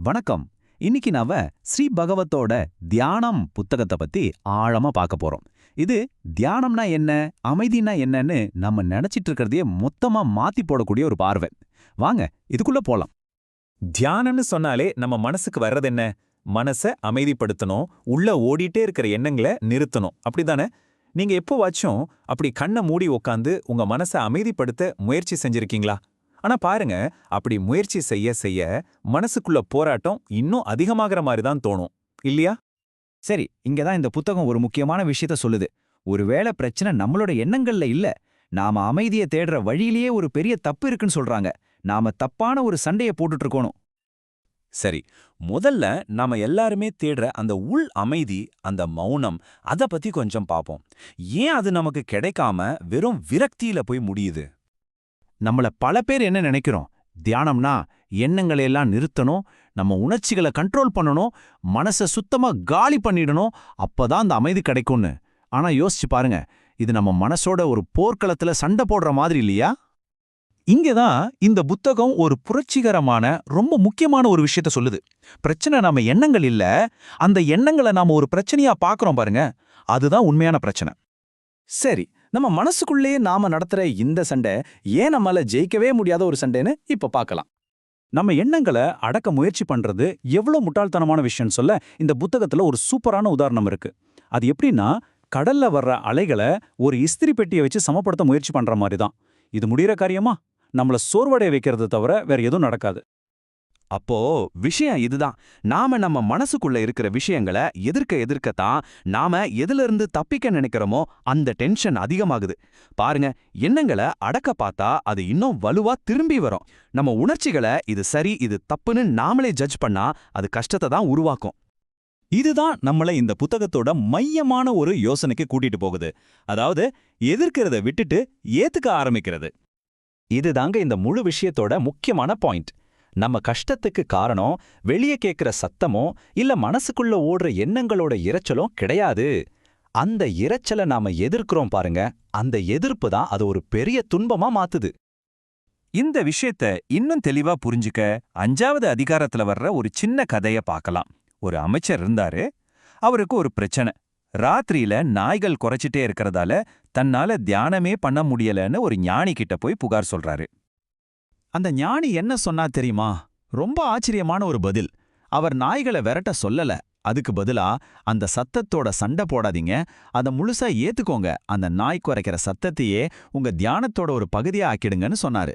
வணக்கம். இன்னைக்கு நாம ஸ்ரீ பகவத்தோட தியானம் புத்தகத்தை பத்தி ஆழமா பார்க்க போறோம். இது தியானம்னா என்ன அமைதினா என்னன்னு நம்ம நினைச்சிட்டு இருக்கிறதையே மொத்தமா மாத்தி போடக்கூடிய ஒரு பார்வை. வாங்க இதுக்குள்ள போலாம். தியானம்னு சொன்னாலே நம்ம மனசுக்கு வர்றது என்ன? மனச அமைதிப்படுத்தணும் உள்ள ஓடிட்டே இருக்கிற எண்ணங்களை நிறுத்தணும். அப்படிதானே? நீங்க எப்போவாச்சும் அப்படி கண்ணை மூடி உக்காந்து உங்க மனசை அமைதிப்படுத்த முயற்சி செஞ்சிருக்கீங்களா? ஆனா பாருங்க அப்படி முயற்சி செய்ய செய்ய மனசுக்குள்ள போராட்டம் இன்னும் அதிகமாகிற மாதிரி தான் தோணும். இல்லையா? சரி இங்க தான் இந்த புத்தகம் ஒரு முக்கியமான விஷயத்த சொல்லுது. ஒருவேளை பிரச்சனை நம்மளோட எண்ணங்கள்ல இல்ல நாம அமைதியை தேடுற வழியிலேயே ஒரு பெரிய தப்பு இருக்குன்னு சொல்றாங்க. நாம தப்பான ஒரு சண்டைய போட்டுட்டு இருக்கணும் சரி முதல்ல நாம எல்லாருமே தேடுற அந்த உள் அமைதி அந்த மௌனம் அத பத்தி கொஞ்சம் பாப்போம். ஏன் அது நமக்கு கிடைக்காம வெறும் விரக்தியில போய் முடியுது? நம்மள பல பேர் என்ன நினைக்கிறோம்? தியானம்னா எண்ணங்களை எல்லாம் நிறுத்தணும் நம்ம உணர்ச்சிகளை கண்ட்ரோல் பண்ணணும் மனசை சுத்தமா காலி பண்ணிடணும் அப்பதான் அந்த அமைதி கிடைக்கும்னு. ஆனா யோசிச்சு பாருங்க இது நம்ம மனசோட ஒரு போர்க்களத்துல சண்டை போடுற மாதிரி இல்லையா? இங்கதான் இந்த புத்தகம் ஒரு புரட்சிகரமான ரொம்ப முக்கியமான ஒரு விஷயத்த சொல்லுது. பிரச்சனை நம்ம எண்ணங்கள் இல்ல அந்த எண்ணங்களை நாம ஒரு பிரச்சனையா பாக்குறோம் பாருங்க அதுதான் உண்மையான பிரச்சனை. சரி நம்ம மனசுக்குள்ளேயே நாம நடத்துற இந்த சண்டை ஏன் நம்மால ஜெயிக்கவே முடியாத ஒரு சண்டைன்னு இப்ப பார்க்கலாம் நம்ம எண்ணங்களை அடக்க முயற்சி பண்றது எவ்வளவு முட்டாள்தனமான விஷயம்னு சொல்ல இந்த புத்தகத்துல ஒரு சூப்பரான உதாரணம் இருக்கு. அது எப்படின்னா கடல்ல வர்ற அலைகளை ஒரு இஸ்திரி பெட்டியை வச்சு சமப்படுத்த முயற்சி பண்ற மாதிரி தான். இது முடிகிற காரியமா? நம்மள சோர்வடைய வைக்கிறது தவிர வேற எதுவும் நடக்காது. அப்போ விஷயம் இதுதான். நாம நம்ம மனசுக்குள்ள இருக்கிற விஷயங்களை எதிர்க்க எதிர்க்கத்தான் நாம எதுல இருந்து தப்பிக்க நினைக்கிறோமோ அந்த டென்ஷன் அதிகமாகுது. பாருங்க எண்ணங்களை அடக்க பார்த்தா அது இன்னும் வலுவா திரும்பி வரும். நம்ம உணர்ச்சிகளை இது சரி இது தப்புன்னு நாமளே ஜட்ஜ் பண்ணா அது கஷ்டத்தை தான் உருவாக்கும். இதுதான் நம்மள இந்த புத்தகத்தோட மையமான ஒரு யோசனைக்கு கூட்டிட்டு போகுது. அதாவது எதிர்க்கிறத விட்டுட்டு ஏத்துக்க ஆரம்பிக்கிறது. இதுதாங்க இந்த முழு விஷயத்தோட முக்கியமான பாயிண்ட் நம்ம கஷ்டத்துக்கு காரணம் வெளியே கேட்கிற சத்தமோ இல்ல மனசுக்குள்ள ஓடுற எண்ணங்களோட இரைச்சலும் கிடையாது. அந்த இரைச்சலை நாம எதிர்க்கிறோம் பாருங்க அந்த எதிர்ப்பு தான் அது ஒரு பெரிய துன்பமா மாத்துது. இந்த விஷயத்த இன்னும் தெளிவா புரிஞ்சுக்க அஞ்சாவது அதிகாரத்துல வர்ற ஒரு சின்ன கதைய பார்க்கலாம் ஒரு அமைச்சர் இருந்தாரு அவருக்கு ஒரு பிரச்சனை. ராத்திரியில நாய்கள் குறைச்சிட்டே இருக்கறதால தன்னால தியானமே பண்ண முடியலன்னு ஒரு ஞானி கிட்ட போய் புகார் சொல்றாரு. அந்த ஞானி என்ன சொன்னா தெரியுமா? ரொம்ப ஆச்சரியமான ஒரு பதில். அவர் நாய்களை விரட்ட சொல்லல. அதுக்கு பதிலா அந்த சத்தத்தோட சண்டை போடாதீங்க. அதை முழுசா ஏத்துக்கோங்க. அந்த நாய் குறைக்கிற சத்தத்தையே உங்க தியானத்தோட ஒரு பகுதியா ஆக்கிடுங்கன்னு சொன்னாரு.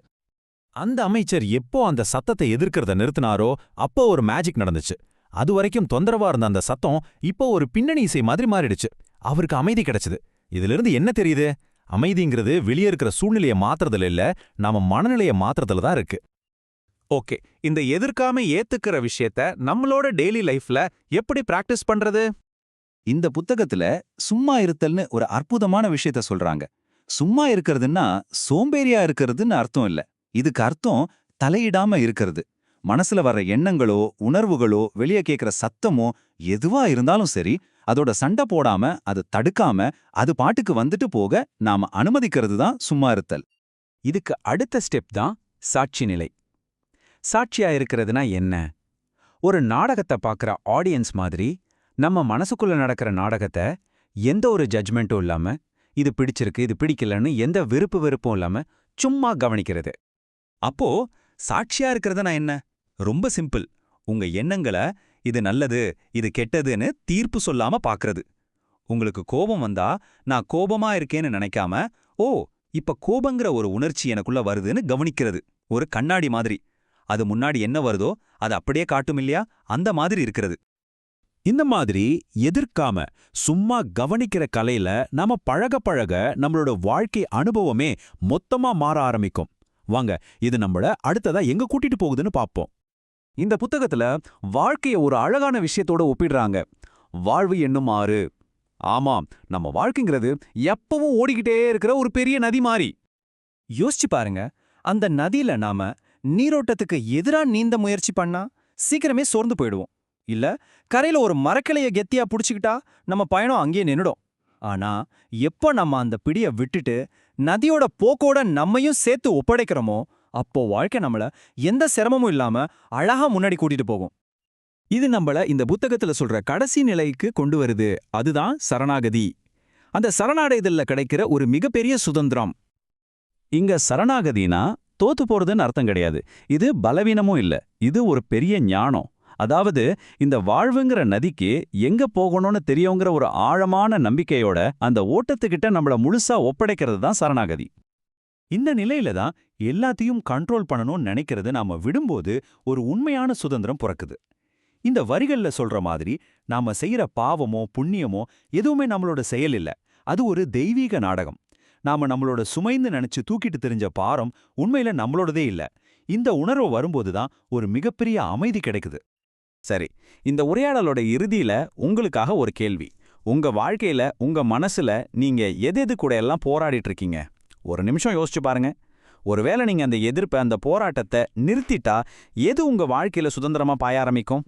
அந்த அமைச்சர் எப்போ அந்த சத்தத்தை எதிர்க்கிறத நிறுத்தினாரோ அப்போ ஒரு மேஜிக் நடந்துச்சு. அது வரைக்கும் தொந்தரவா இருந்த அந்த சத்தம் இப்போ ஒரு பின்னணி இசை மாதிரி மாறிடுச்சு. அவருக்கு அமைதி கிடைச்சது. இதிலிருந்து என்ன தெரியுது? அமைதிங்கிறது வெளியே இருக்கிற சூழ்நிலையை மாத்துறதுல இல்ல நாம மனநிலையை மாத்துறதுல தான் இருக்கு. ஓகே இந்த எதிர்க்காம ஏத்துக்கிற விஷயத்த நம்மளோட டெய்லி லைஃப்ல எப்படி பிராக்டிஸ் பண்றது? இந்த புத்தகத்துல சும்மா இருத்தல்னு ஒரு அற்புதமான விஷயத்த சொல்றாங்க. சும்மா இருக்கிறதுன்னா சோம்பேறியா இருக்கிறதுன்னு அர்த்தம் இல்ல. இதுக்கு அர்த்தம் தலையிடாம இருக்கிறது. மனசுல வர்ற எண்ணங்களோ உணர்வுகளோ வெளியே கேட்கிற சத்தமோ எதுவா இருந்தாலும் சரி அதோட சண்டை போடாம அது தடுக்காம அது பாட்டுக்கு வந்துட்டு போக நாம அனுமதிக்கிறது தான் சும்மா இருத்தல். இதுக்கு அடுத்த ஸ்டெப் தான் சாட்சி நிலை. சாட்சியா இருக்கிறதுனா என்ன? ஒரு நாடகத்தை பார்க்குற ஆடியன்ஸ் மாதிரி நம்ம மனசுக்குள்ள நடக்கிற நாடகத்தை எந்த ஒரு ஜட்ஜ்மெண்ட்டும் இல்லாம இது பிடிச்சிருக்கு இது பிடிக்கலன்னு எந்த விருப்பு வெறுப்பும் இல்லாம சும்மா கவனிக்கிறது. அப்போ சாட்சியா இருக்கிறதுனா என்ன? ரொம்ப சிம்பிள். உங்க எண்ணங்களை இது நல்லது இது கெட்டதுன்னு தீர்ப்பு சொல்லாம பாக்குறது. உங்களுக்கு கோபம் வந்தா நான் கோபமா இருக்கேன்னு நினைக்காம ஓ இப்ப கோபங்கிற ஒரு உணர்ச்சி எனக்குள்ள வருதுன்னு கவனிக்கிறது. ஒரு கண்ணாடி மாதிரி. அது முன்னாடி என்ன வருதோ அது அப்படியே காட்டும் இல்லையா? அந்த மாதிரி இருக்கிறது. இந்த மாதிரி எதிர்க்காம சும்மா கவனிக்கிற கலையில நாம பழக பழக நம்மளோட வாழ்க்கை அனுபவமே மொத்தமா மாற ஆரம்பிக்கும். வாங்க இது நம்மள அடுத்ததா எங்க கூட்டிட்டு போகுதுன்னு பாப்போம். இந்த புத்தகத்துல வாழ்க்கைய ஒரு அழகான விஷயத்தோட ஒப்பிடுறாங்க. வாழ்வு என்னும் ஆறு. ஆமாம் நம்ம வாழ்க்கைங்கிறது எப்பவும் ஓடிக்கிட்டே இருக்கிற ஒரு பெரிய நதி மாதிரி யோசிச்சு பாருங்க அந்த நதியில நாம நீரோட்டத்துக்கு எதிரா நீந்த முயற்சி பண்ணா சீக்கிரமே சோர்ந்து போயிடுவோம். இல்ல கரையில ஒரு மரக்கிளைய கெத்தியா புடிச்சுக்கிட்டா நம்ம பயணம் அங்கேயே நின்னுடும். ஆனா எப்போ நம்ம அந்த பிடிய விட்டுட்டு நதியோட போக்கோட நம்மையும் சேர்த்து ஒப்படைக்கிறோமோ அப்போ வாழ்க்கை நம்மள எந்த சிரமமும் இல்லாம அழகா முன்னாடி கூட்டிட்டு போகும். இது நம்மள இந்த புத்தகத்துல சொல்ற கடைசி நிலைக்கு கொண்டு வருது. அதுதான் சரணாகதி. அந்த சரணாடைதல்ல கிடைக்கிற ஒரு மிகப்பெரிய சுதந்திரம். இங்க சரணாகதினா தோத்து போறதுன்னு அர்த்தம் கிடையாது. இது பலவீனமும் இல்ல. இது ஒரு பெரிய ஞானம். அதாவது இந்த வாழ்வுங்கிற நதிக்கு எங்க போகணும்னு தெரியுங்கிற ஒரு ஆழமான நம்பிக்கையோட அந்த ஓட்டத்துக்கிட்ட நம்மள முழுசா ஒப்படைக்கிறது தான் சரணாகதி. இந்த நிலையில தான் எல்லாத்தையும் கண்ட்ரோல் பண்ணணும்னு நினைக்கிறது நாம விடும்போது ஒரு உண்மையான சுதந்திரம் பிறக்குது. இந்த வரிகள்ல சொல்ற மாதிரி நாம செய்யற பாவமோ புண்ணியமோ எதுவுமே நம்மளோட செயல் இல்ல. அது ஒரு தெய்வீக நாடகம். நாம நம்மளோட சுமைந்து நினைச்சு தூக்கிட்டு தெரிஞ்ச பாரம் உண்மையில நம்மளோடதே இல்ல. இந்த உணர்வு வரும்போது தான் ஒரு மிகப்பெரிய அமைதி கிடைக்குது. சரி இந்த உரையாடலோட இறுதியில உங்களுக்காக ஒரு கேள்வி. உங்க வாழ்க்கையில உங்க மனசுல நீங்க எது எது கூட எல்லாம் போராடிட்டு இருக்கீங்க? ஒரு நிமிஷம் யோசிச்சு பாருங்க. ஒருவேளை நீங்க அந்த எதிர்ப்பை அந்த போராட்டத்தை நிறுத்திட்டா எது உங்க வாழ்க்கையில சுதந்திரமா பாய ஆரம்பிக்கும்?